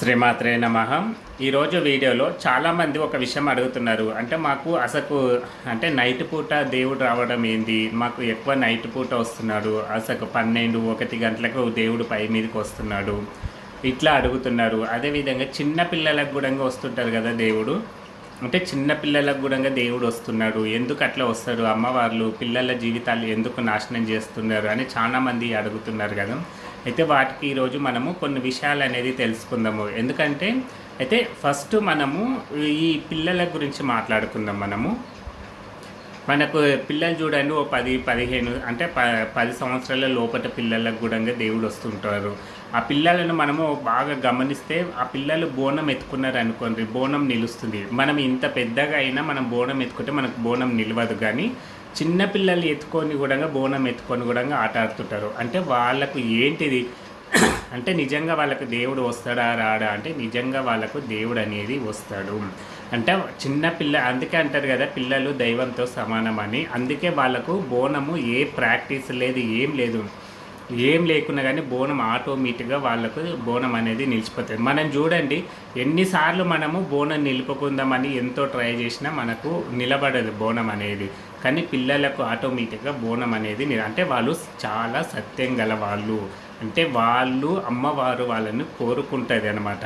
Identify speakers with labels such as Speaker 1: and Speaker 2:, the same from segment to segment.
Speaker 1: శ్రీమాత్రే నమ. ఈరోజు వీడియోలో చాలామంది ఒక విషయం అడుగుతున్నారు. అంటే మాకు అసకు అంటే నైట్ పూట దేవుడు రావడం ఏంది? మాకు ఎక్కువ నైట్ పూట వస్తున్నాడు. అసలు పన్నెండు ఒకటి గంటలకు దేవుడు పై మీదకి వస్తున్నాడు. ఇట్లా అడుగుతున్నారు. అదేవిధంగా చిన్న పిల్లలకు కూడా వస్తుంటారు కదా దేవుడు. అంటే చిన్న పిల్లలకు కూడా దేవుడు వస్తున్నాడు. ఎందుకు అట్లా వస్తాడు? అమ్మవార్లు పిల్లల జీవితాలు ఎందుకు నాశనం చేస్తున్నారు? అని చాలామంది అడుగుతున్నారు కదా. అయితే వాటికి ఈరోజు మనము కొన్ని విషయాలు అనేది తెలుసుకుందాము. ఎందుకంటే అయితే ఫస్ట్ మనము ఈ పిల్లల గురించి మాట్లాడుకుందాం మనము. మనకు పిల్లలు చూడండి ఓ పది పదిహేను అంటే ప పది సంవత్సరాల లోపల పిల్లలకు కూడా దేవుడు వస్తుంటారు. ఆ పిల్లలను మనము బాగా గమనిస్తే ఆ పిల్లలు బోనం ఎత్తుకున్నారు అనుకోండి బోనం నిలుస్తుంది. మనం ఇంత పెద్దగా అయినా మనం బోనం ఎత్తుకుంటే మనకు బోనం నిలవదు. కానీ చిన్నపిల్లలు ఎత్తుకొని కూడా బోనం ఎత్తుకొని కూడా ఆట ఆడుతుంటారు. అంటే వాళ్ళకు ఏంటిది? అంటే నిజంగా వాళ్ళకు దేవుడు వస్తాడా రాడా? అంటే నిజంగా వాళ్ళకు దేవుడు అనేది వస్తాడు. అంటే చిన్న పిల్ల అందుకే అంటారు కదా పిల్లలు దైవంతో సమానం అని అందుకే వాళ్ళకు బోనము ఏ ప్రాక్టీస్ లేదు ఏం లేదు. ఏం లేకున్నా కానీ బోనం ఆటోమేటిక్గా వాళ్ళకు బోనం అనేది నిలిచిపోతుంది. మనం చూడండి ఎన్నిసార్లు మనము బోనం నిలుపుకుందామని ఎంతో ట్రై చేసినా మనకు నిలబడదు బోనం అనేది. కానీ పిల్లలకు ఆటోమేటిక్గా బోనం అనేది అంటే వాళ్ళు చాలా సత్యం గల వాళ్ళు. అంటే వాళ్ళు అమ్మవారు వాళ్ళని కోరుకుంటుంది అనమాట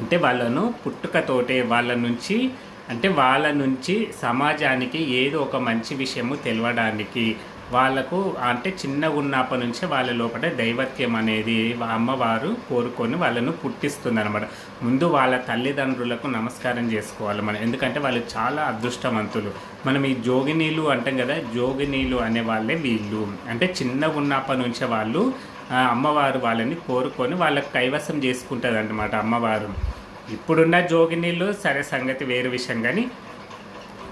Speaker 1: అంటే వాళ్ళను పుట్టుకతోటే వాళ్ళ నుంచి అంటే వాళ్ళ నుంచి సమాజానికి ఏదో ఒక మంచి విషయము తెలవడానికి. వాళ్ళకు అంటే చిన్నగా ఉన్నప్పటి నుంచే వాళ్ళ లోపల దైవత్యం అనేది అమ్మవారు కోరుకొని వాళ్ళను పుట్టిస్తుంది అనమాట ముందు వాళ్ళ తల్లిదండ్రులకు నమస్కారం చేసుకోవాలి మనం. ఎందుకంటే వాళ్ళు చాలా అదృష్టవంతులు. మనం ఈ జోగినీలు అంటాం కదా జోగినీలు అనే వాళ్ళే వీళ్ళు. అంటే చిన్నగా ఉన్నప్పటి నుంచే వాళ్ళు అమ్మవారు వాళ్ళని కోరుకొని వాళ్ళకు కైవసం చేసుకుంటుంది అన్నమాట అమ్మవారు. ఇప్పుడున్న జోగినీళ్ళు సరే సంగతి వేరు విషయం. కానీ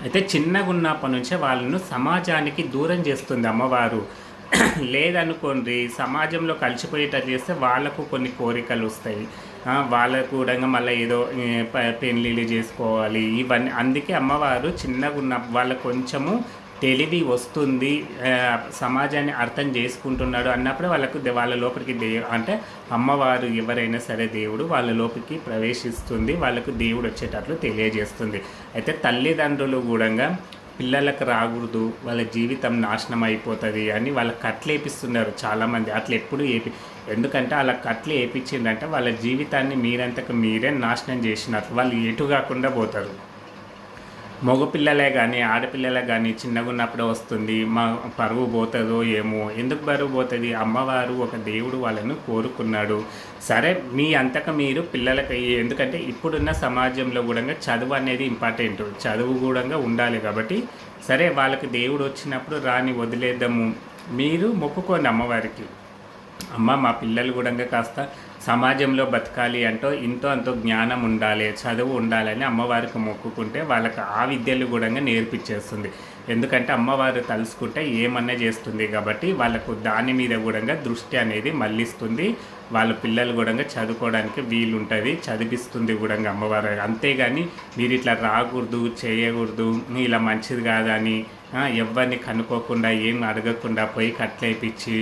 Speaker 1: అయితే చిన్నగా ఉన్నప్పటి నుంచే వాళ్ళను సమాజానికి దూరం చేస్తుంది అమ్మవారు. లేదనుకోండి సమాజంలో కలిసిపోయేటట్టు చేస్తే వాళ్ళకు కొన్ని కోరికలు వస్తాయి. వాళ్ళకు కూడా మళ్ళీ ఏదో పెళ్ళిళ్ళు చేసుకోవాలి. ఇవన్నీ అందుకే అమ్మవారు చిన్నగా ఉన్న వాళ్ళ కొంచెము తెలివి వస్తుంది సమాజాన్ని అర్థం చేసుకుంటున్నాడు అన్నప్పుడు వాళ్ళకు వాళ్ళ లోపలికి దే అంటే అమ్మవారు ఎవరైనా సరే దేవుడు వాళ్ళ లోపలికి ప్రవేశిస్తుంది వాళ్ళకు దేవుడు వచ్చేటట్లు తెలియజేస్తుంది. అయితే తల్లిదండ్రులు కూడా పిల్లలకు రాకూడదు వాళ్ళ జీవితం నాశనం అయిపోతుంది అని వాళ్ళ కట్లు వేపిస్తున్నారు చాలామంది. అట్లా ఎప్పుడు ఏపి ఎందుకంటే అలా కట్లు వేపించిందంటే వాళ్ళ జీవితాన్ని మీరంతకు మీరే నాశనం చేసినట్లు వాళ్ళు ఎటు కాకుండా పోతారు. మగపిల్లలే కానీ ఆడపిల్లలే కానీ చిన్నగా ఉన్నప్పుడే వస్తుంది. మా పరువు పోతుందో ఏమో ఎందుకు పరువు పోతుంది? అమ్మవారు ఒక దేవుడు వాళ్ళను కోరుకున్నాడు. సరే మీ అంతక మీరు పిల్లలకి ఎందుకంటే ఇప్పుడున్న సమాజంలో కూడా చదువు అనేది ఇంపార్టెంట్. చదువు కూడా ఉండాలి కాబట్టి సరే వాళ్ళకి దేవుడు వచ్చినప్పుడు రాని వదిలేద్దాము. మీరు మొక్కుకోండి అమ్మవారికి. అమ్మ మా పిల్లలు కూడా కాస్త సమాజంలో బతకాలి అంటూ ఇంతో అంతో జ్ఞానం ఉండాలి చదువు ఉండాలని అమ్మవారికి మొక్కుకుంటే వాళ్ళకి ఆ విద్యలు కూడా నేర్పించేస్తుంది. ఎందుకంటే అమ్మవారు తలుసుకుంటే ఏమన్నా చేస్తుంది కాబట్టి వాళ్ళకు దాని మీద కూడా దృష్టి అనేది మళ్ళిస్తుంది. వాళ్ళ పిల్లలు కూడా చదువుకోవడానికి వీలుంటుంది చదివిస్తుంది కూడా అమ్మవారు. అంతేగాని మీరు ఇట్లా రాకూడదు చేయకూడదు ఇలా మంచిది కాదని ఎవరిని కనుక్కోకుండా ఏం అడగకుండా పోయి కట్లేపించి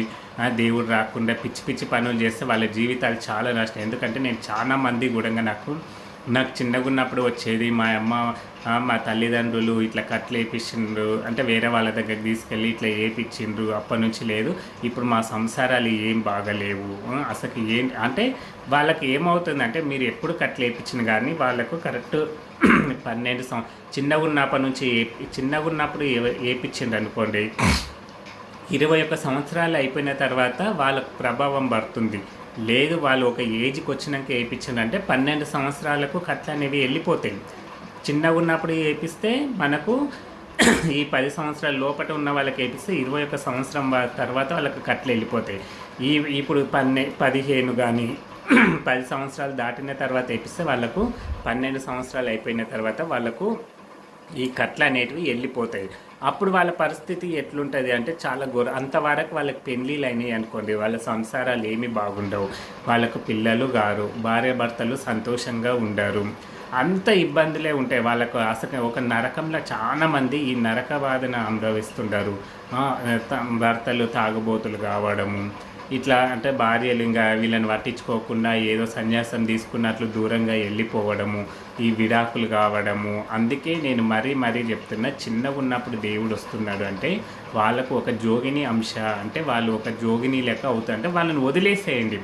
Speaker 1: దేవుడు రాకుండా పిచ్చి పిచ్చి పనులు చేస్తే వాళ్ళ జీవితాలు చాలా నష్టం. ఎందుకంటే నేను చాలా మంది కూడా నాకు నాకు చిన్నగా ఉన్నప్పుడు వచ్చేది మా అమ్మ మా తల్లిదండ్రులు ఇట్లా కట్లు వేపించిండ్రు అంటే వేరే వాళ్ళ దగ్గర తీసుకెళ్ళి ఇట్లా వేపించిండ్రు అప్పటి నుంచి లేదు. ఇప్పుడు మా సంసారాలు ఏం బాగలేవు. అసలు ఏం అంటే వాళ్ళకి ఏమవుతుందంటే మీరు ఎప్పుడు కట్లు వేపించిన కానీ వాళ్ళకు కరెక్ట్ పన్నెండు సం చిన్నగా ఉన్నప్పటి నుంచి ఏ- చిన్నగా ఉన్నప్పుడు ఏ- వేపించిండ్రు అనుకోండి. ఇరవై ఒక సంవత్సరాలు అయిపోయిన తర్వాత వాళ్ళకు ప్రభావం పడుతుంది. లేదు వాళ్ళు ఒక ఏజ్కి వచ్చినాక వేయించారంటే పన్నెండు సంవత్సరాలకు కట్లు అనేవి వెళ్ళిపోతాయి. చిన్నగా ఉన్నప్పుడు వేపిస్తే మనకు ఈ పది సంవత్సరాల లోపల ఉన్న వాళ్ళకి వేపిస్తే ఇరవై ఒక సంవత్సరం తర్వాత వాళ్ళకి కట్లు వెళ్ళిపోతాయి. ఈ ఇప్పుడు పన్నె పదిహేను కానీ పది సంవత్సరాలు దాటిన తర్వాత వేపిస్తే వాళ్ళకు పన్నెండు సంవత్సరాలు అయిపోయిన తర్వాత వాళ్ళకు ఈ కట్లు అనేటివి వెళ్ళిపోతాయి. అప్పుడు వాళ్ళ పరిస్థితి ఎట్లుంటుంది అంటే చాలా ఘోర అంతవరకు వాళ్ళకి పెళ్ళిళ్ళు అయినాయి అనుకోండి. వాళ్ళ సంసారాలు ఏమీ బాగుండవు. వాళ్ళకు పిల్లలు గారు భార్యాభర్తలు సంతోషంగా ఉండరు. అంత ఇబ్బందులే ఉంటాయి. వాళ్ళకు అసలు ఒక నరకంలో చాలా మంది ఈ నరక బాధను అనుభవిస్తుంటారు త- భర్తలు తాగుబోతులు కావడము ఇట్లా అంటే భార్యలు ఇంకా వీళ్ళని పట్టించుకోకుండా ఏదో సన్యాసం తీసుకున్నట్లు దూరంగా వెళ్ళిపోవడము ఈ విడాకులు కావడము. అందుకే నేను మరీ మరీ చెప్తున్నా చిన్నగా ఉన్నప్పుడు దేవుడు వస్తున్నాడు అంటే వాళ్ళకు ఒక జోగిని అంశ అంటే వాళ్ళు ఒక జోగిని లెక్క అవుతారు అంటే వాళ్ళని వదిలేసేయండి.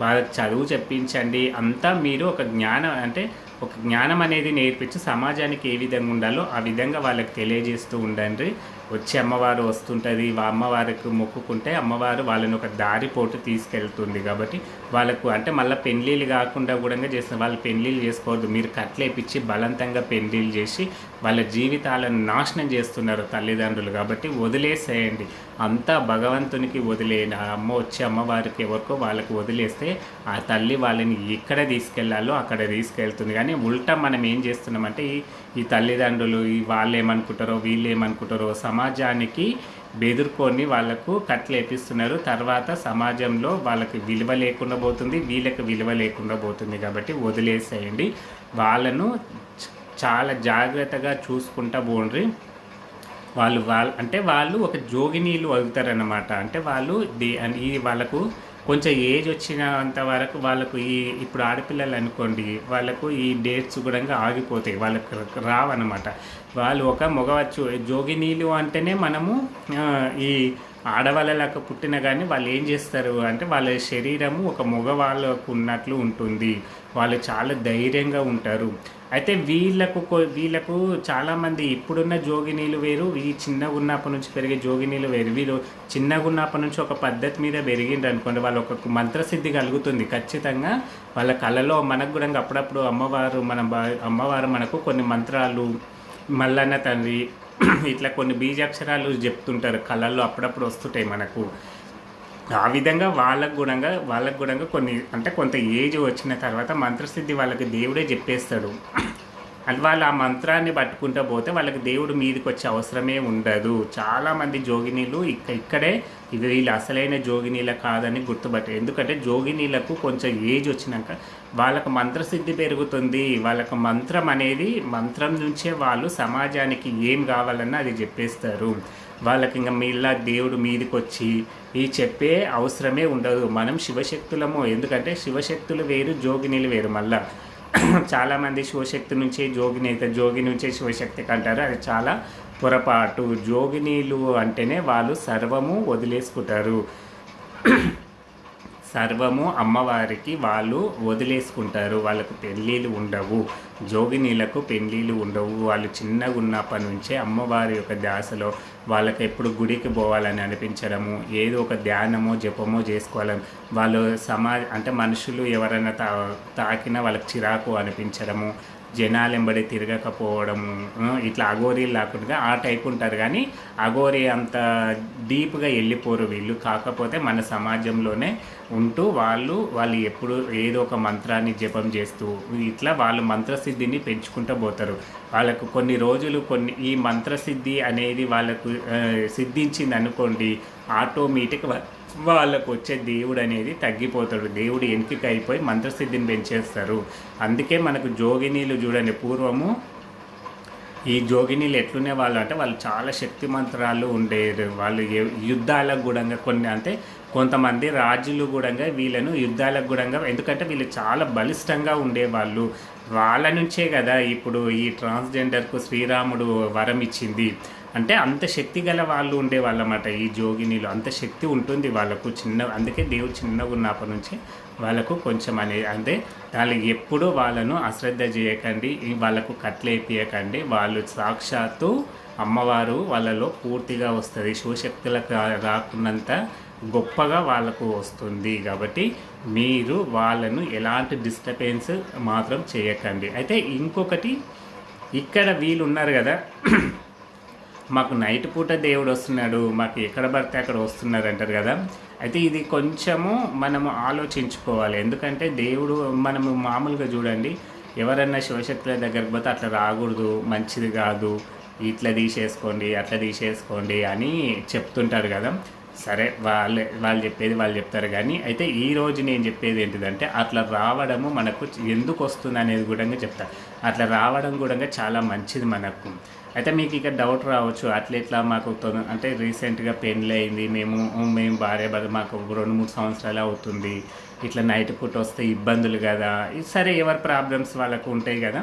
Speaker 1: వాళ్ళకి చదువు చెప్పించండి. అంతా మీరు ఒక జ్ఞానం అంటే ఒక జ్ఞానం అనేది నేర్పించి సమాజానికి ఏ విధంగా ఉండాలో ఆ విధంగా వాళ్ళకి తెలియజేస్తూ ఉండండి. వచ్చి అమ్మవారు వస్తుంటుంది వా- అమ్మవారికి మొక్కుకుంటే అమ్మవారు వాళ్ళని ఒక దారి పోటు తీసుకెళ్తుంది కాబట్టి వాళ్ళకు అంటే మళ్ళీ పెళ్ళిళ్ళు కాకుండా కూడా చేస్తారు వాళ్ళు పెళ్ళిళ్ళు చేసుకోవద్దు. మీరు కట్లేపిచ్చి బలవంతంగా పెళ్ళిళ్ళు చేసి వాళ్ళ జీవితాలను నాశనం చేస్తున్నారు తల్లిదండ్రులు కాబట్టి వదిలేసేయండి. అంతా భగవంతునికి వదిలేన ఆ అమ్మ వచ్చి అమ్మవారికి ఎవరికో వాళ్ళకి వదిలేస్తే ఆ తల్లి వాళ్ళని ఎక్కడ తీసుకెళ్ళాలో అక్కడ తీసుకెళ్తుంది. కానీ ఉల్టా మనం ఏం చేస్తున్నామంటే ఈ ఈ తల్లిదండ్రులు ఈ వాళ్ళు ఏమనుకుంటారో వీళ్ళు ఏమనుకుంటారో సమాజానికి బెదుర్కొని వాళ్ళకు కట్లేపిస్తున్నారు తర్వాత సమాజంలో వాళ్ళకి విలువ లేకుండా పోతుంది వీళ్ళకి విలువ లేకుండా పోతుంది కాబట్టి వదిలేసేయండి. వాళ్ళను చాలా జాగ్రత్తగా చూసుకుంటా పోండ్రి. వాళ్ళు వాళ్ళ అంటే వాళ్ళు ఒక జోగినీలు అవుతారన్నమాట అంటే వాళ్ళు ది- ఈ వాళ్ళకు కొంచెం ఏజ్ వచ్చినంత వరకు వాళ్ళకు ఈ ఇప్పుడు ఆడపిల్లలు అనుకోండి వాళ్ళకు ఈ డేట్స్ కూడా ఆగిపోతాయి వాళ్ళకు రావన్నమాట. వాళ్ళు ఒక మగవచ్చు జోగినీలు అంటేనే మనము ఈ ఆడవాళ్ళలాగా పుట్టిన కానీ వాళ్ళు ఏం చేస్తారు అంటే వాళ్ళ శరీరము ఒక మగవాళ్ళకు ఉన్నట్లు ఉంటుంది. వాళ్ళు చాలా ధైర్యంగా ఉంటారు. అయితే వీళ్ళకు వీళ్ళకు చాలామంది ఇప్పుడున్న జోగినీలు వేరు ఈ చిన్నగా ఉన్నప్పటి నుంచి పెరిగే జోగినీలు వేరు. వీళ్ళు చిన్నగా ఉన్నప్పటి నుంచి ఒక పద్ధతి మీద పెరిగిండ్రు అనుకోండి వాళ్ళు ఒక మంత్రసిద్ధి కలుగుతుంది. ఖచ్చితంగా వాళ్ళ కళలో మనకు కూడా అప్పుడప్పుడు అమ్మవారు మన అమ్మవారు మనకు కొన్ని మంత్రాలు మల్లన్న తండ్రి ఇట్లా కొన్ని బీజాక్షరాలు చెప్తుంటారు కళల్లో అప్పుడప్పుడు వస్తుంటాయి మనకు. ఆ విధంగా వాళ్ళకు గుణంగా వాళ్ళకు గుణంగా కొన్ని అంటే కొంత ఏజ్ వచ్చిన తర్వాత మంత్రసిద్ధి వాళ్ళకి దేవుడే చెప్పేస్తాడు. అది వాళ్ళు ఆ మంత్రాన్ని పట్టుకుంటూ పోతే వాళ్ళకి దేవుడు మీదకి వచ్చే అవసరమే ఉండదు. చాలామంది జోగినీలు ఇక్క ఇక్కడే ఇవి వీళ్ళు అసలైన జోగినీల కాదని గుర్తుపట్టారు ఎందుకంటే జోగినీలకు కొంచెం ఏజ్ వచ్చినాక వాళ్ళకు మంత్రసిద్ధి పెరుగుతుంది. వాళ్ళకు మంత్రం అనేది మంత్రం నుంచే వాళ్ళు సమాజానికి ఏం కావాలన్నా అది చెప్పేస్తారు. వాళ్ళకి ఇంకా మీలా దేవుడు మీదకి వచ్చి ఈ చెప్పే అవసరమే ఉండదు. మనం శివశక్తులము. ఎందుకంటే శివశక్తులు వేరు జోగినీలు వేరు మళ్ళా. చాలామంది శివశక్తి నుంచే జోగిని అయితే జోగి నుంచే శివశక్తికి అంటారు అది చాలా పొరపాటు. జోగినీలు అంటేనే వాళ్ళు సర్వము వదిలేసుకుంటారు. సర్వము అమ్మవారికి వాళ్ళు వదిలేసుకుంటారు. వాళ్ళకు పెళ్ళిళ్ళు ఉండవు. జోగినీలకు పెళ్ళిళ్ళు ఉండవు. వాళ్ళు చిన్నగా ఉన్నప్పటి నుంచే అమ్మవారి యొక్క ధ్యాసలో వాళ్ళకి ఎప్పుడు గుడికి పోవాలని అనిపించడము ఏదో ఒక ధ్యానమో జపమో చేసుకోవాలని వాళ్ళు సమా అంటే మనుషులు ఎవరైనా తా తాకినా వాళ్ళకి చిరాకు అనిపించడము జనాలెంబడి తిరగకపోవడము ఇట్లా అఘోరీ లేకుండా ఆ టైప్ ఉంటారు. కానీ అఘోరి అంత డీప్గా వెళ్ళిపోరు వీళ్ళు. కాకపోతే మన సమాజంలోనే ఉంటూ వాళ్ళు వాళ్ళు ఎప్పుడు ఏదో ఒక మంత్రాన్ని జపం చేస్తూ ఇట్లా వాళ్ళు మంత్రసిద్ధిని పెంచుకుంటూ పోతారు. వాళ్ళకు కొన్ని రోజులు కొన్ని ఈ మంత్రసిద్ధి అనేది వాళ్ళకు సిద్ధించింది అనుకోండి ఆటోమేటిక్ వాళ్ళకు వచ్చే దేవుడు అనేది తగ్గిపోతాడు. దేవుడు ఎంపిక అయిపోయి మంత్రసిద్ధిని పెంచేస్తారు. అందుకే మనకు జోగినీలు చూడండి పూర్వము ఈ జోగినీలు ఎట్లునే వాళ్ళు అంటే వాళ్ళు చాలా శక్తి మంత్రాలు ఉండేది వాళ్ళు యుద్ధాలకు కూడా కొన్ని అంటే కొంతమంది రాజులు కూడా వీళ్ళను యుద్ధాలకు కూడా ఎందుకంటే వీళ్ళు చాలా బలిష్టంగా ఉండేవాళ్ళు. వాళ్ళ నుంచే కదా ఇప్పుడు ఈ ట్రాన్స్జెండర్కు శ్రీరాముడు వరం ఇచ్చింది. అంటే అంత శక్తి గల వాళ్ళు ఉండేవాళ్ళు అన్నమాట ఈ జోగినీలు. అంత శక్తి ఉంటుంది వాళ్ళకు చిన్న అందుకే దేవుడు చిన్నగా ఉన్నప్పటి నుంచి వాళ్ళకు కొంచెం అనే అంటే వాళ్ళు ఎప్పుడూ వాళ్ళను అశ్రద్ధ చేయకండి వాళ్ళకు కట్లేపియకండి వాళ్ళు సాక్షాత్తు అమ్మవారు వాళ్ళలో పూర్తిగా వస్తుంది. శివశక్తులకు రాకున్నంత గొప్పగా వాళ్ళకు వస్తుంది కాబట్టి మీరు వాళ్ళను ఎలాంటి డిస్టర్బెన్స్ మాత్రం చేయకండి. అయితే ఇంకొకటి ఇక్కడ వీళ్ళు ఉన్నారు కదా మాకు నైట్ పూట దేవుడు వస్తున్నాడు మాకు ఎక్కడ పడితే అక్కడ వస్తున్నారు అంటారు కదా. అయితే ఇది కొంచెము మనము ఆలోచించుకోవాలి. ఎందుకంటే దేవుడు మనము మామూలుగా చూడండి ఎవరన్నా శివశక్తుల దగ్గరకు పోతే అట్లా రాకూడదు మంచిది కాదు ఇట్లా తీసేసుకోండి అట్లా తీసేసుకోండి అని చెప్తుంటారు కదా. సరే వాళ్ళే వాళ్ళు చెప్పేది వాళ్ళు చెప్తారు కానీ అయితే ఈ రోజు నేను చెప్పేది ఏంటిదంటే అట్లా రావడము మనకు ఎందుకు వస్తుంది అనేది కూడా చెప్తా అట్లా రావడం కూడా చాలా మంచిది మనకు. అయితే మీకు ఇక డౌట్ రావచ్చు. అట్లా మాకు అంటే రీసెంట్గా పెళ్ళి అయింది. మేము మేము భార్య భర్త మాకు రెండు మూడు సంవత్సరాలు అవుతుంది. ఇట్లా నైట్ పూట వస్తే ఇబ్బందులు కదా. సరే ఎవరి ప్రాబ్లమ్స్ వాళ్ళకు ఉంటాయి కదా.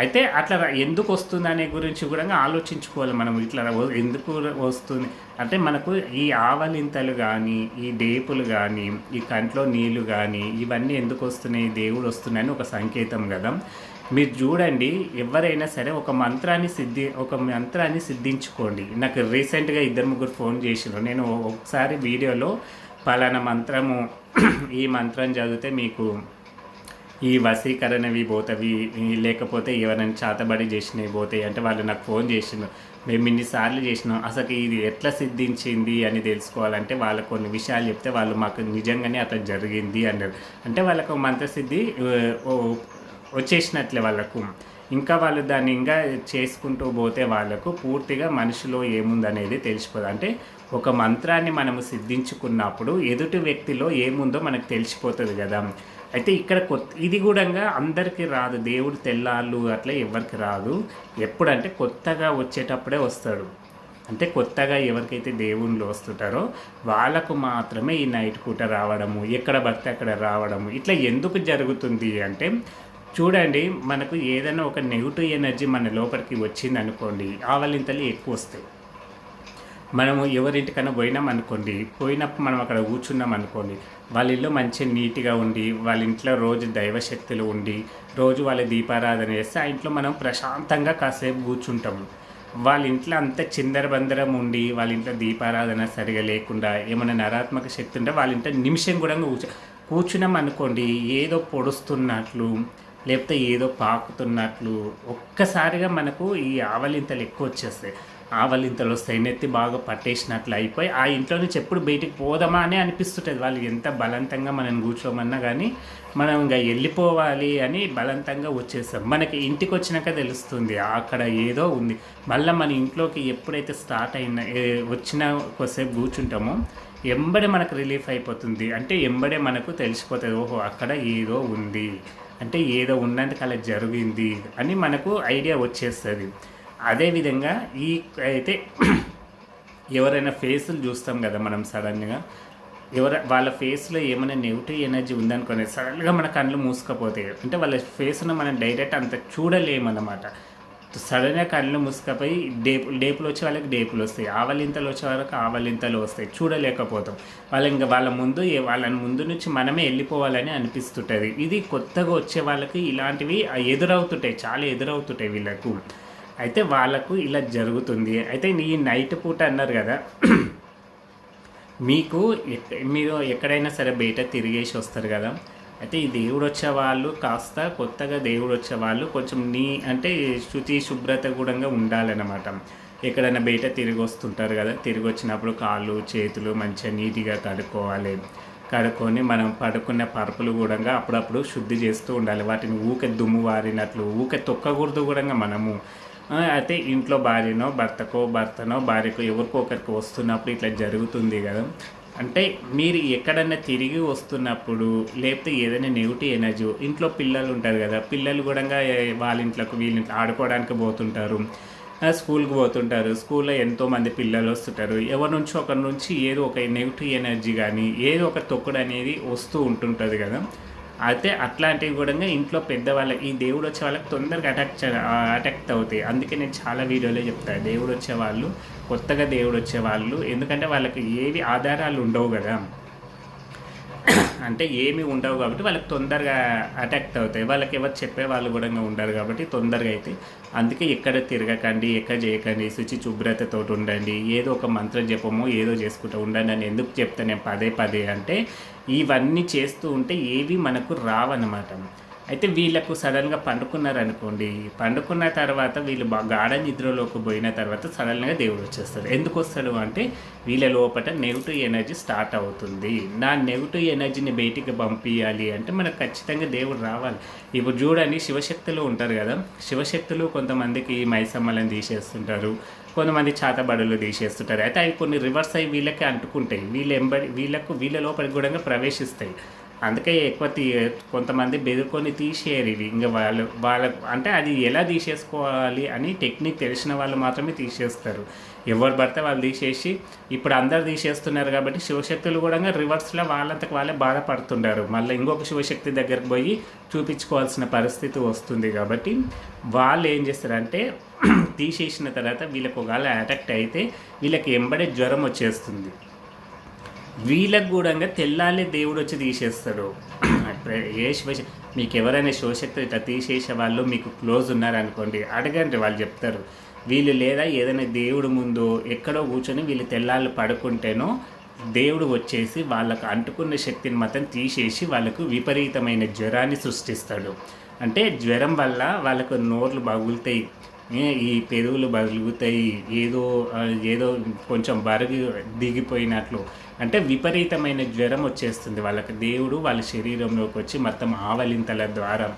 Speaker 1: అయితే అట్లా ఎందుకు వస్తుంది అనే గురించి కూడా ఆలోచించుకోవాలి మనం. ఇట్లా ఎందుకు వస్తుంది? అంటే మనకు ఈ ఆవలింతలు కానీ ఈ డేపులు కానీ ఈ కంట్లో నీళ్ళు కానీ ఇవన్నీ ఎందుకు వస్తున్నాయి? దేవుడు వస్తున్నాయని ఒక సంకేతం కదా. మీరు చూడండి ఎవరైనా సరే ఒక మంత్రాన్ని సిద్ధి ఒక మంత్రాన్ని సిద్ధించుకోండి. నాకు రీసెంట్గా ఇద్దరు ముగ్గురు ఫోన్ చేసినారు నేను ఒకసారి వీడియోలో పలానా మంత్రము ఈ మంత్రం చదివితే మీకు ఈ వశీకరణవి పోతవి లేకపోతే ఎవరైనా చాతబడి చేసినవి పోతాయి అంటే వాళ్ళు నాకు ఫోన్ చేసినారు మేము ఇన్నిసార్లు చేసినాం. అసలు ఇది ఎట్లా సిద్ధించింది అని తెలుసుకోవాలంటే వాళ్ళ కొన్ని విషయాలు చెప్తే వాళ్ళు మాకు నిజంగానే అట్లా జరిగింది అన్నారు. అంటే వాళ్ళకు మంత్రసిద్ధి ఓ, వచ్చేసినట్లే వాళ్ళకు. ఇంకా వాళ్ళు దాన్ని ఇంకా చేసుకుంటూ పోతే వాళ్ళకు పూర్తిగా మనిషిలో ఏముందనేది తెలిసిపోదు. అంటే ఒక మంత్రాన్ని మనము సిద్ధించుకున్నప్పుడు ఎదుటి వ్యక్తిలో ఏముందో మనకు తెలిసిపోతుంది కదా. అయితే ఇక్కడ కొత్త ఇది కూడా అందరికీ రాదు. దేవుడు తెల్లాళ్ళు అట్లా ఎవరికి రాదు. ఎప్పుడంటే కొత్తగా వచ్చేటప్పుడే వస్తాడు. అంటే కొత్తగా ఎవరికైతే దేవుళ్ళు వస్తుంటారో వాళ్ళకు మాత్రమే ఈ నైట్ పూట రావడము ఎక్కడ పడితే అక్కడ రావడము ఇట్లా ఎందుకు జరుగుతుంది అంటే చూడండి మనకు ఏదైనా ఒక నెగిటివ్ ఎనర్జీ మన లోపలికి వచ్చింది అనుకోండి ఆవలింతలు ఎక్కువ వస్తాయి. మనము ఎవరింటికైనా పోయినాం అనుకోండి పోయినప్పుడు మనం అక్కడ కూర్చున్నాం అనుకోండి వాళ్ళ ఇల్లు మంచిగా నీట్గా ఉండి వాళ్ళ ఇంట్లో రోజు దైవశక్తులు ఉండి రోజు వాళ్ళ దీపారాధన చేస్తే ఆ ఇంట్లో మనం ప్రశాంతంగా కాసేపు కూర్చుంటాము. వాళ్ళ ఇంట్లో అంత చిందరబందరం ఉండి వాళ్ళ ఇంట్లో దీపారాధన సరిగా లేకుండా ఏమైనా నరాత్మక శక్తి ఉంటే వాళ్ళ ఇంట్లో నిమిషం కూడా కూర్చు కూర్చున్నాం అనుకోండి ఏదో పొడుస్తున్నట్లు లేకపోతే ఏదో పాకుతున్నట్లు ఒక్కసారిగా మనకు ఈ ఆవలింతలు ఎక్కువ వచ్చేస్తాయి. ఆవలింతలు వస్తాయి నెత్తి బాగా పట్టేసినట్లు అయిపోయి ఆ ఇంట్లో నుంచి ఎప్పుడు బయటికి పోదామా అని అనిపిస్తుంటుంది. వాళ్ళు ఎంత బలవంతంగా మనం కూర్చోమన్నా కానీ మనం ఇంకా వెళ్ళిపోవాలి అని బలవంతంగా వచ్చేస్తాం. మనకి ఇంటికి వచ్చినాక తెలుస్తుంది అక్కడ ఏదో ఉంది. మళ్ళీ మన ఇంట్లోకి ఎప్పుడైతే స్టార్ట్ అయిన వచ్చినా వచ్చిన కొద్దిసేపు కూర్చుంటామో ఎంబడే మనకు రిలీఫ్ అయిపోతుంది. అంటే ఎంబడే మనకు తెలిసిపోతుంది ఓహో అక్కడ ఏదో ఉంది. అంటే ఏదో ఉన్నందుకు అలా జరిగింది అని మనకు ఐడియా వచ్చేస్తుంది. అదేవిధంగా ఈ అయితే ఎవరైనా ఫేసులు చూస్తాం కదా మనం సడన్గా. ఎవర వాళ్ళ ఫేస్లో ఏమైనా నెగిటివ్ ఎనర్జీ ఉందనుకోనే సడన్గా మన కళ్ళు మూసుకపోతాయి. అంటే వాళ్ళ ఫేస్ను మనం డైరెక్ట్ అంత చూడలేమన్నమాట. సడన్గా కళ్ళు మూసుకపోయి డేపు డేపులు వచ్చే వాళ్ళకి డేపులు వస్తాయి. ఆవలింతలు వచ్చే వాళ్ళకి ఆవలింతలు వస్తాయి. చూడలేకపోతాం. వాళ్ళ ఇంకా వాళ్ళ ముందు వాళ్ళని వాళ్ళ ముందు నుంచి మనమే వెళ్ళిపోవాలని అనిపిస్తుంటుంది. ఇది కొత్తగా వచ్చే వాళ్ళకి ఇలాంటివి ఎదురవుతుంటాయి. చాలా ఎదురవుతుంటాయి వీళ్ళకు. అయితే వాళ్ళకు ఇలా జరుగుతుంది. అయితే ఈ నైట్ పూట అన్నారు కదా మీకు మీరు ఎక్కడైనా సరే బయట తిరిగేసి వస్తారు కదా అయితే ఈ దేవుడు వచ్చే వాళ్ళు కాస్త కొత్తగా దేవుడు వచ్చే వాళ్ళు కొంచెం నీ అంటే శుచి శుభ్రత కూడా ఉండాలన్నమాట. ఎక్కడైనా బయట తిరిగి వస్తుంటారు కదా తిరిగి వచ్చినప్పుడు కాళ్ళు చేతులు మంచిగా నీట్గా కడుక్కోవాలి. కడుక్కొని మనం పడుకున్న పరుపులు కూడా అప్పుడప్పుడు శుద్ధి చేస్తూ ఉండాలి. వాటిని ఊకే దుమ్ము వారినట్లు ఊకే తొక్కకూడదు కూడా మనము. అయితే ఇంట్లో భార్యనో భర్తకో భర్తనో భార్యకో ఎవరికో ఒకరికి వస్తున్నప్పుడు ఇట్లా జరుగుతుంది కదా. అంటే మీరు ఎక్కడన్నా తిరిగి వస్తున్నప్పుడు లేకపోతే ఏదైనా నెగిటివ్ ఎనర్జీ ఇంట్లో పిల్లలు ఉంటారు కదా పిల్లలు కూడా వాళ్ళ ఇంట్లోకి వీళ్ళ ఆడుకోవడానికి పోతుంటారు. స్కూల్కి పోతుంటారు. స్కూల్లో ఎంతోమంది పిల్లలు వస్తుంటారు. ఎవరి నుంచి ఒకరి నుంచి ఏదో ఒక నెగిటివ్ ఎనర్జీ కానీ ఏదో ఒక తొక్కుడు అనేది వస్తూ ఉంటుంటుంది కదా. అయితే అట్లాంటివి కూడా ఇంట్లో పెద్దవాళ్ళకి ఈ దేవుడు వచ్చే వాళ్ళకి తొందరగా అటాక్ అటాక్ట్ అవుతాయి. అందుకే నేను చాలా వీడియోలో చెప్తాను దేవుడు వచ్చేవాళ్ళు కొత్తగా దేవుడు వచ్చే వాళ్ళు ఎందుకంటే వాళ్ళకి ఏవి ఆధారాలు ఉండవు కదా. అంటే ఏమి ఉండవు కాబట్టి వాళ్ళకి తొందరగా అటాక్ట్ అవుతాయి. వాళ్ళకి ఎవరు చెప్పే వాళ్ళు కూడా ఉండరు కాబట్టి తొందరగా అయితే అందుకే ఎక్కడ తిరగకండి ఎక్కడ చేయకండి శుచి శుభ్రతతో ఉండండి. ఏదో ఒక మంత్రం జపమో ఏదో చేసుకుంటూ ఉండండి అని ఎందుకు చెప్తాను నేను పదే పదే అంటే ఇవన్నీ చేస్తూ ఉంటే ఏవి మనకు రావన్నమాట. అయితే వీళ్ళకు సడన్గా పండుకున్నారు అనుకోండి పండుకున్న తర్వాత వీళ్ళు బాగా గాఢ నిద్రలోకి పోయిన తర్వాత సడన్గా దేవుడు వచ్చేస్తారు ఎందుకు వస్తాడు అంటే వీళ్ళ లోపల నెగిటివ్ ఎనర్జీ స్టార్ట్ అవుతుంది. నా నెగిటివ్ ఎనర్జీని బయటికి పంపించాలి అంటే మనకు ఖచ్చితంగా దేవుడు రావాలి. ఇప్పుడు చూడండి శివశక్తులు ఉంటారు కదా శివశక్తులు కొంతమందికి మైసమ్మలను తీసేస్తుంటారు కొంతమంది చాతబడులు తీసేస్తుంటారు. అయితే అవి కొన్ని రివర్స్ అయ్యి వీళ్ళకి అంటుకుంటాయి. వీళ్ళు ఎంబడి వీళ్ళకు వీళ్ళ లోపలికి కూడా ప్రవేశిస్తాయి. అందుకే ఎక్కువ తీ కొంతమంది బెదుర్కొని తీసేయరు ఇవి ఇంకా వాళ్ళు వాళ్ళ అంటే అది ఎలా తీసేసుకోవాలి అని టెక్నిక్ తెలిసిన వాళ్ళు మాత్రమే తీసేస్తారు. ఎవరు పడితే వాళ్ళు తీసేసి ఇప్పుడు అందరు తీసేస్తున్నారు కాబట్టి శివశక్తులు కూడా రివర్స్లో వాళ్ళంతకు వాళ్ళే బాధపడుతున్నారు మళ్ళీ ఇంకొక శివశక్తి దగ్గరకు పోయి చూపించుకోవాల్సిన పరిస్థితి వస్తుంది కాబట్టి వాళ్ళు ఏం చేస్తారంటే తీసేసిన తర్వాత వీళ్ళకు ఒకవేళ అటాక్ట్ అయితే వీళ్ళకి ఎంబడే జ్వరం వచ్చేస్తుంది. వీళ్ళకు కూడా తెల్లాలే దేవుడు వచ్చి తీసేస్తాడు. ఏ మీకు ఎవరైనా శివశక్తి ఇట్లా తీసేసే వాళ్ళు మీకు క్లోజ్ ఉన్నారనుకోండి అడగండి వాళ్ళు చెప్తారు. వీళ్ళు లేదా ఏదైనా దేవుడు ముందు ఎక్కడో కూర్చొని వీళ్ళు తెల్లాళ్ళు పడుకుంటేనో దేవుడు వచ్చేసి వాళ్ళకు అంటుకున్న శక్తిని మాత్రం తీసేసి వాళ్ళకు విపరీతమైన జ్వరాన్ని సృష్టిస్తాడు. అంటే జ్వరం వల్ల వాళ్ళకు నోర్లు బగులుతాయి. ఈ పెరుగులు బలుగుతాయి ఏదో ఏదో కొంచెం బరుగు దిగిపోయినట్లు. అంటే విపరీతమైన జ్వరం వచ్చేస్తుంది వాళ్ళకి. దేవుడు వాళ్ళ శరీరంలోకి వచ్చి మొత్తం ఆవలింతల ద్వారా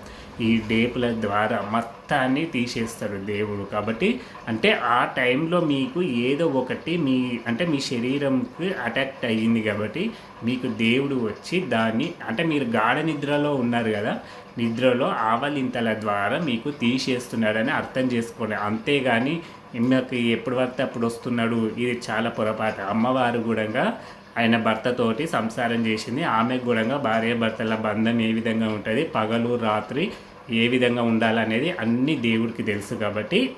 Speaker 1: ఈ డేపుల ద్వారా మొత్తాన్ని తీసేస్తాడు దేవుడు. కాబట్టి అంటే ఆ టైంలో మీకు ఏదో ఒకటి మీ అంటే మీ శరీరంకి అటాక్ట్ అయ్యింది కాబట్టి మీకు దేవుడు వచ్చి దాన్ని అంటే మీరు గాఢ నిద్రలో ఉన్నారు కదా నిద్రలో ఆవలింతల ద్వారా మీకు తీసేస్తున్నాడని అర్థం చేసుకోండి. అంతేగాని మీకు ఎప్పుడు పడితే అప్పుడు వస్తున్నాడు ఇది చాలా పొరపాటు. అమ్మవారు కూడా ఆయన భర్తతోటి సంసారం చేసింది. ఆమె కూడా భార్య భర్తల బంధం ఏ విధంగా ఉంటుంది? పగలు రాత్రి ఏ విధంగా ఉండాలనేది అన్ని దేవుడికి తెలుసు కాబట్టి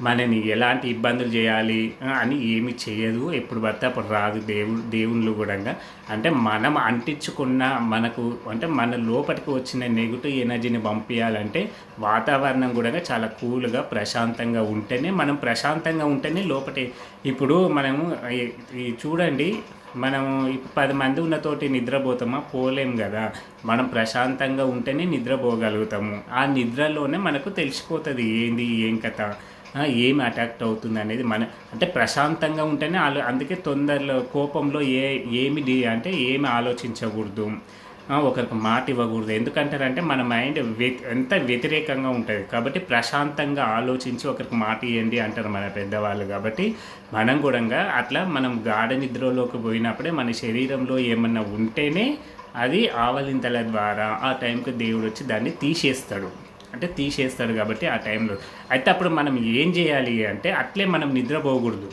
Speaker 1: మనని ఎలాంటి ఇబ్బందులు చేయాలి అని ఏమి చేయదు. ఎప్పుడు పడితే అప్పుడు రాదు దేవుడు దేవుళ్ళు కూడా అంటే మనం అంటించుకున్న మనకు అంటే మన లోపలికి వచ్చిన నెగిటివ్ ఎనర్జీని పంపించాలంటే వాతావరణం కూడా చాలా కూల్గా ప్రశాంతంగా ఉంటేనే మనం ప్రశాంతంగా ఉంటేనే లోపటి. ఇప్పుడు మనము చూడండి మనము ఇప్పుడు పది మంది ఉన్నతోటి నిద్రపోతామా? పోలేం కదా. మనం ప్రశాంతంగా ఉంటేనే నిద్రపోగలుగుతాము ఆ నిద్రలోనే మనకు తెలిసిపోతుంది ఏంది ఏం కథ? ఏమి అటాక్ట్ అవుతుంది అనేది మన అంటే ప్రశాంతంగా ఉంటేనే ఆలో అందుకే తొందరలో కోపంలో ఏ ఏమి అంటే ఏమి ఆలోచించకూడదు. ఒకరికి మాట ఇవ్వకూడదు. ఎందుకంటారంటే మన మైండ్ ఎంత వ్యతిరేకంగా ఉంటుంది. కాబట్టి ప్రశాంతంగా ఆలోచించి ఒకరికి మాట ఇవ్వండి అంటారు మన పెద్దవాళ్ళు. కాబట్టి మనం కూడా అట్లా మనం గాఢ నిద్రలోకి పోయినప్పుడే మన శరీరంలో ఏమన్నా ఉంటేనే అది ఆవలింతల ద్వారా ఆ టైంకి దేవుడు వచ్చి దాన్ని తీసేస్తాడు. అంటే తీసేస్తాడు కాబట్టి ఆ టైంలో. అయితే అప్పుడు మనం ఏం చేయాలి అంటే అట్లే మనం నిద్రపోకూడదు.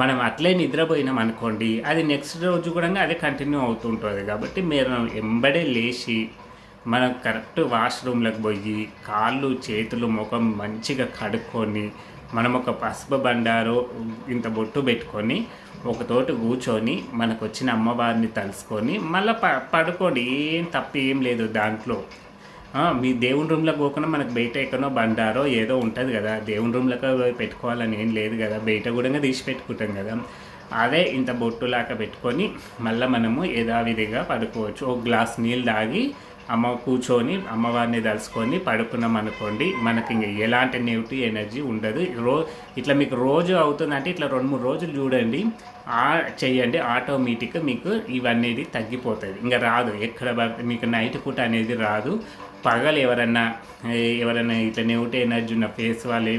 Speaker 1: మనం అట్లే నిద్రపోయినాం అనుకోండి అది నెక్స్ట్ రోజు కూడా అదే కంటిన్యూ అవుతుంటుంది కాబట్టి మీరు ఎంబడే లేచి మనం కరెక్ట్ వాష్రూమ్లకు పోయి కాళ్ళు చేతులు ముఖం మంచిగా కడుక్కొని మనం ఒక పసుపు బండారు ఇంత బొట్టు పెట్టుకొని ఒకతోటి కూర్చొని మనకు వచ్చిన అమ్మవారిని తలుసుకొని మళ్ళీ ప పడుకోండి ఏం తప్పు ఏం లేదు దాంట్లో. మీ దేవుని రూమ్లో పోకుండా మనకు బయట ఎక్కడో బండారో ఏదో ఉంటుంది కదా. దేవుని రూమ్లోకి పెట్టుకోవాలని ఏం లేదు కదా. బయట కూడా తీసి పెట్టుకుంటాం కదా. అదే ఇంత బొట్టులాగా పెట్టుకొని మళ్ళీ మనము యథావిధిగా పడుకోవచ్చు. ఒక గ్లాస్ నీళ్ళు తాగి అమ్మ కూర్చొని అమ్మవారిని దలుచుకొని పడుకున్నాం అనుకోండి మనకి ఇంక ఎలాంటి నెగిటివ్ ఎనర్జీ ఉండదు. రో ఇట్లా మీకు రోజు అవుతుందంటే ఇట్లా రెండు మూడు రోజులు చూడండి. ఆ చేయండి. ఆటోమేటిక్గా మీకు ఇవన్నీ తగ్గిపోతుంది. ఇంకా రాదు. ఎక్కడ మీకు నైట్ పూట అనేది రాదు. పగలు ఎవరన్నా ఎవరైనా ఇట్లా నెగిటివ్ ఎనర్జీ ఉన్న ఫేస్ వాళ్ళు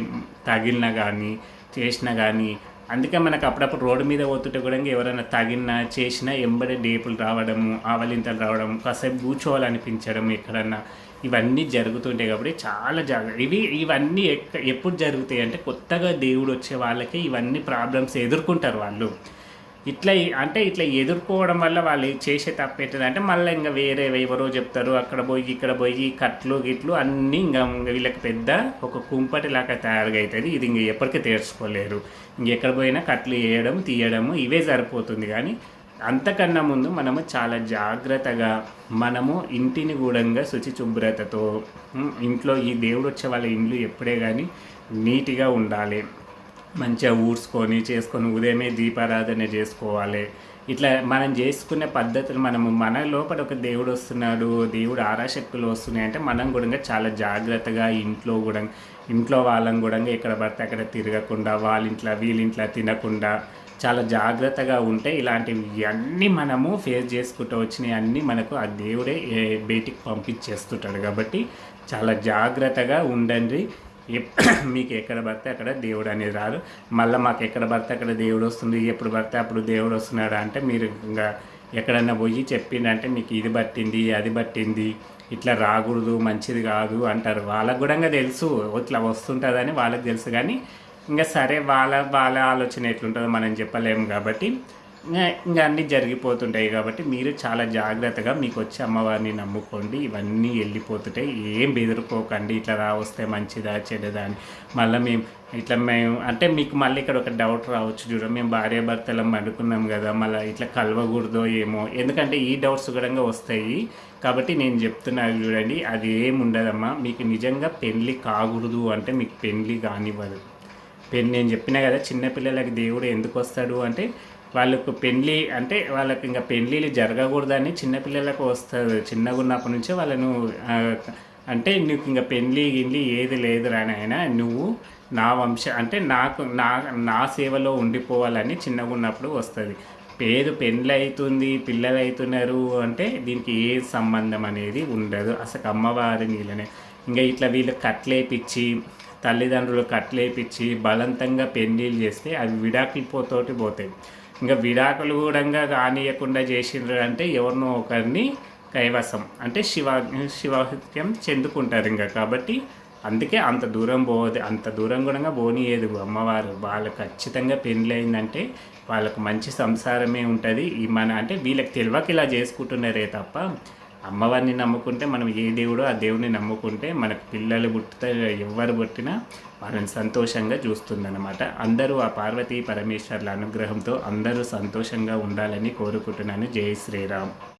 Speaker 1: తగిలినా కానీ చేసినా కానీ అందుకే మనకు అప్పుడప్పుడు రోడ్డు మీద పోతుంటే కూడా ఎవరైనా తగిన చేసినా ఎంబడే డేపులు రావడము ఆవలింతలు రావడం కాసేపు కూర్చోవాలనిపించడం ఎక్కడన్నా ఇవన్నీ జరుగుతుంటాయి కాబట్టి చాలా జాగ్రత్త ఇవి ఇవన్నీ ఎప్పుడు జరుగుతాయి అంటే కొత్తగా దేవుడు వచ్చే వాళ్ళకి ఇవన్నీ ప్రాబ్లమ్స్ ఎదుర్కొంటారు వాళ్ళు. ఇట్లా అంటే ఇట్లా ఎదుర్కోవడం వల్ల వాళ్ళు చేసే తప్పేంటిది అంటే మళ్ళీ ఇంకా వేరే ఎవరో చెప్తారు అక్కడ పోయి ఇక్కడ పోయి కట్లు గిట్లు అన్నీ ఇంకా వీళ్ళకి పెద్ద ఒక కుంపటి లాగా తయారుగవుతుంది ఇది ఇంక ఎప్పటికీ తీర్చుకోలేరు ఇంకెక్కడ పోయినా కట్లు వేయడం తీయడము ఇవే సరిపోతుంది. కానీ అంతకన్నా ముందు మనము చాలా జాగ్రత్తగా మనము ఇంటిని కూడా శుచి శుభ్రతతో ఇంట్లో ఈ దేవుడు వచ్చే వాళ్ళ ఇండ్లు ఎప్పుడే కానీ నీట్గా ఉండాలి. మంచిగా ఊడ్చుకొని చేసుకొని ఉదయమే దీపారాధన చేసుకోవాలి. ఇట్లా మనం చేసుకునే పద్ధతులు మనము మన లోపల ఒక దేవుడు వస్తున్నాడు దేవుడు ఆరాశక్తులు వస్తున్నాయి అంటే మనం కూడా చాలా జాగ్రత్తగా ఇంట్లో కూడా ఇంట్లో వాళ్ళం కూడా ఎక్కడ పడితే అక్కడ తిరగకుండా వాళ్ళ ఇంట్లో వీళ్ళింట్లో తినకుండా చాలా జాగ్రత్తగా ఉంటే ఇలాంటివి అన్నీ మనము ఫేస్ చేసుకుంటూ వచ్చినాయి అన్నీ మనకు ఆ దేవుడే బయటికి పంపించేస్తుంటాడు. కాబట్టి చాలా జాగ్రత్తగా ఉండండి. మీకు ఎక్కడ పడితే అక్కడ దేవుడు అనేది రాదు. మళ్ళీ మాకు ఎక్కడ పడితే అక్కడ దేవుడు వస్తుంది. ఎప్పుడు పడితే అప్పుడు దేవుడు వస్తున్నాడు అంటే మీరు ఇంకా ఎక్కడన్నా పోయి చెప్పిండంటే మీకు ఇది పట్టింది అది పట్టింది ఇట్లా రాకూడదు మంచిది కాదు అంటారు. వాళ్ళకు కూడా ఇంకా తెలుసు ఇట్లా వస్తుంటుందని వాళ్ళకి తెలుసు. కానీ ఇంకా సరే వాళ్ళ వాళ్ళ ఆలోచన ఎట్లుంటుందో మనం చెప్పలేము కాబట్టి ఇంకా అన్నీ జరిగిపోతుంటాయి కాబట్టి మీరు చాలా జాగ్రత్తగా మీకు వచ్చి అమ్మవారిని నమ్ముకోండి. ఇవన్నీ వెళ్ళిపోతుంటాయి. ఏం బెదిరిపోకండి. ఇట్లా రా వస్తే మంచిదా చెడ్డదా అని. మళ్ళీ మేము ఇట్లా మేము అంటే మీకు మళ్ళీ ఇక్కడ ఒక డౌట్ రావచ్చు చూడ. మేము భార్య భర్తలం అనుకున్నాం కదా. మళ్ళీ ఇట్లా కలవకూడదో ఏమో. ఎందుకంటే ఈ డౌట్స్ కూడా వస్తాయి. కాబట్టి నేను చెప్తున్నాను చూడండి. అది ఏం ఉండదమ్మా. మీకు నిజంగా పెళ్ళి కాకూడదు అంటే మీకు పెళ్ళి కానివ్వదు. పెళ్ళి నేను చెప్పినా కదా చిన్నపిల్లలకి దేవుడు ఎందుకు వస్తాడు అంటే వాళ్ళకు పెళ్ళి అంటే వాళ్ళకి ఇంకా పెళ్ళిళ్ళు జరగకూడదని చిన్నపిల్లలకు వస్తుంది. చిన్నగా ఉన్నప్పటి నుంచే వాళ్ళను అంటే నీకు ఇంకా పెళ్ళి గిళ్ళి ఏది లేదు రానైనా నువ్వు నా వంశ అంటే నాకు నా నా సేవలో ఉండిపోవాలని చిన్నగా ఉన్నప్పుడు వస్తుంది. పేరు పెళ్ళి అవుతుంది పిల్లలు అవుతున్నారు అంటే దీనికి ఏ సంబంధం అనేది ఉండదు. అసలు అమ్మవారి నీళ్ళనే. ఇంకా ఇట్లా వీళ్ళు కట్లేపిచ్చి తల్లిదండ్రులు కట్లేపిచ్చి బలవంతంగా పెళ్ళిళ్ళు చేస్తే అవి విడాకులు పోతోటి పోతాయి. ఇంకా విడాకులు కూడా కానియకుండా చేసిండ్రు అంటే ఎవరినో ఒకరిని కైవసం అంటే శివ శివహత్యం చెందుకుంటారు ఇంకా. కాబట్టి అందుకే అంత దూరం పోదు అంత దూరం కూడా పోనీయదు అమ్మవారు. వాళ్ళు ఖచ్చితంగా పెళ్ళి అయిందంటే వాళ్ళకు మంచి సంసారమే ఉంటుంది. ఈ మన అంటే వీళ్ళకి తెలియక ఇలా చేసుకుంటున్నారే తప్ప అమ్మవారిని నమ్ముకుంటే మనం ఏ దేవుడో ఆ దేవుని నమ్ముకుంటే మనకు పిల్లలు పుట్టితే ఎవరు పుట్టినా వాళ్ళని సంతోషంగా చూస్తుందన్నమాట. అందరూ ఆ పార్వతీ పరమేశ్వర్ల అనుగ్రహంతో అందరూ సంతోషంగా ఉండాలని కోరుకుంటున్నాను. జై శ్రీరామ్.